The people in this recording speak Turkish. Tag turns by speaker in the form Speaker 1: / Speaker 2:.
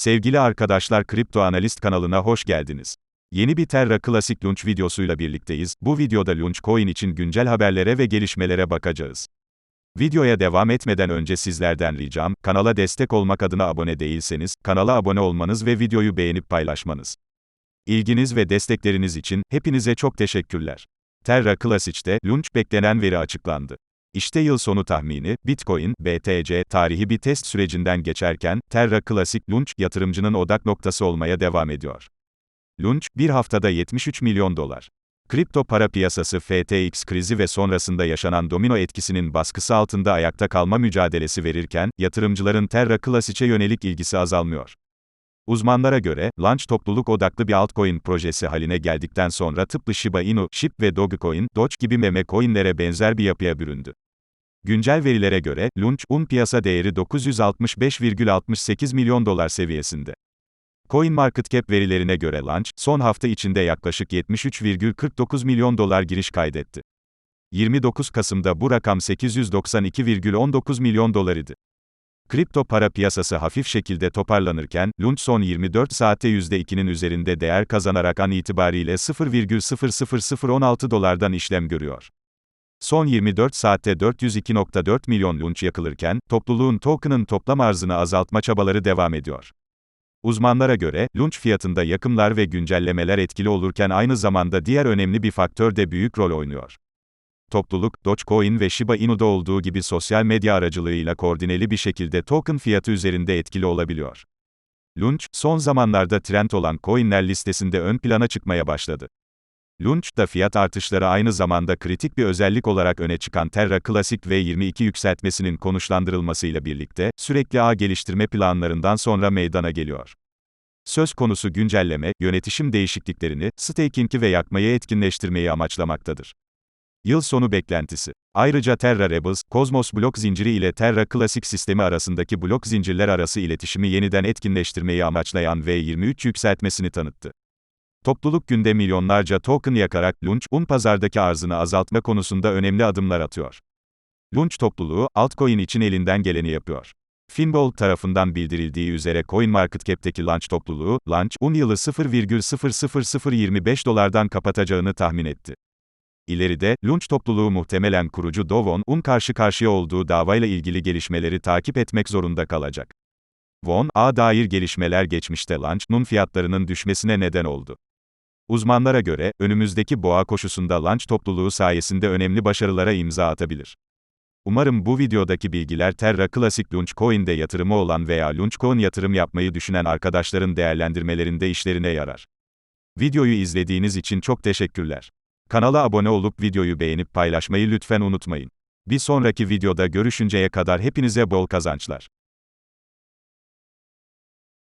Speaker 1: Sevgili arkadaşlar Kripto Analist kanalına hoş geldiniz. Yeni bir Terra Classic Launch videosuyla birlikteyiz. Bu videoda Launch Coin için güncel haberlere ve gelişmelere bakacağız. Videoya devam etmeden önce sizlerden ricam, kanala destek olmak adına abone değilseniz, kanala abone olmanız ve videoyu beğenip paylaşmanız. İlginiz ve destekleriniz için, hepinize çok teşekkürler. Terra Classic'te, launch beklenen veri açıklandı. İşte yıl sonu tahmini, Bitcoin, BTC, tarihi bir test sürecinden geçerken, Terra Classic Launch, yatırımcının odak noktası olmaya devam ediyor. Launch, bir haftada 73 milyon dolar. Kripto para piyasası FTX krizi ve sonrasında yaşanan domino etkisinin baskısı altında ayakta kalma mücadelesi verirken, yatırımcıların Terra Classic'e yönelik ilgisi azalmıyor. Uzmanlara göre, Launch topluluk odaklı bir altcoin projesi haline geldikten sonra tıpkı Shiba Inu, SHIB ve Dogecoin, Doge gibi meme coinlere benzer bir yapıya büründü. Güncel verilere göre, Launch, un piyasa değeri 965,68 milyon dolar seviyesinde. CoinMarketCap verilerine göre Launch, son hafta içinde yaklaşık 73,49 milyon dolar giriş kaydetti. 29 Kasım'da bu rakam 892,19 milyon dolar idi. Kripto para piyasası hafif şekilde toparlanırken, Launch son 24 saatte %2'nin üzerinde değer kazanarak an itibariyle 0,00016 dolardan işlem görüyor. Son 24 saatte 402.4 milyon Launch yakılırken, topluluğun token'ın toplam arzını azaltma çabaları devam ediyor. Uzmanlara göre, Launch fiyatında yakımlar ve güncellemeler etkili olurken aynı zamanda diğer önemli bir faktör de büyük rol oynuyor. Topluluk, Dogecoin ve Shiba Inu'da olduğu gibi sosyal medya aracılığıyla koordineli bir şekilde token fiyatı üzerinde etkili olabiliyor. Launch, son zamanlarda trend olan coinler listesinde ön plana çıkmaya başladı. Launch'ta fiyat artışları aynı zamanda kritik bir özellik olarak öne çıkan Terra Classic V22 yükseltmesinin konuşlandırılmasıyla birlikte, sürekli ağ geliştirme planlarından sonra meydana geliyor. Söz konusu güncelleme, yönetişim değişikliklerini, staking'i ve yakmayı etkinleştirmeyi amaçlamaktadır. Yıl sonu beklentisi. Ayrıca Terra Rebels, Cosmos blok zinciri ile Terra Classic sistemi arasındaki blok zincirler arası iletişimi yeniden etkinleştirmeyi amaçlayan V23 yükseltmesini tanıttı. Topluluk günde milyonlarca token yakarak Launch, un pazardaki arzını azaltma konusunda önemli adımlar atıyor. Launch topluluğu, altcoin için elinden geleni yapıyor. Finbold tarafından bildirildiği üzere CoinMarketCap'teki Launch topluluğu, Launch, un yılı 0,00025 dolardan kapatacağını tahmin etti. İleride, Launch topluluğu muhtemelen kurucu Dovon, Un karşı karşıya olduğu davayla ilgili gelişmeleri takip etmek zorunda kalacak. Von, A dair gelişmeler geçmişte Launch'un fiyatlarının düşmesine neden oldu. Uzmanlara göre, önümüzdeki boğa koşusunda Launch topluluğu sayesinde önemli başarılara imza atabilir. Umarım bu videodaki bilgiler Terra Classic Launch Coin'de yatırımı olan veya Launch Coin yatırım yapmayı düşünen arkadaşların değerlendirmelerinde işlerine yarar. Videoyu izlediğiniz için çok teşekkürler. Kanala abone olup videoyu beğenip paylaşmayı lütfen unutmayın. Bir sonraki videoda görüşünceye kadar hepinize bol kazançlar.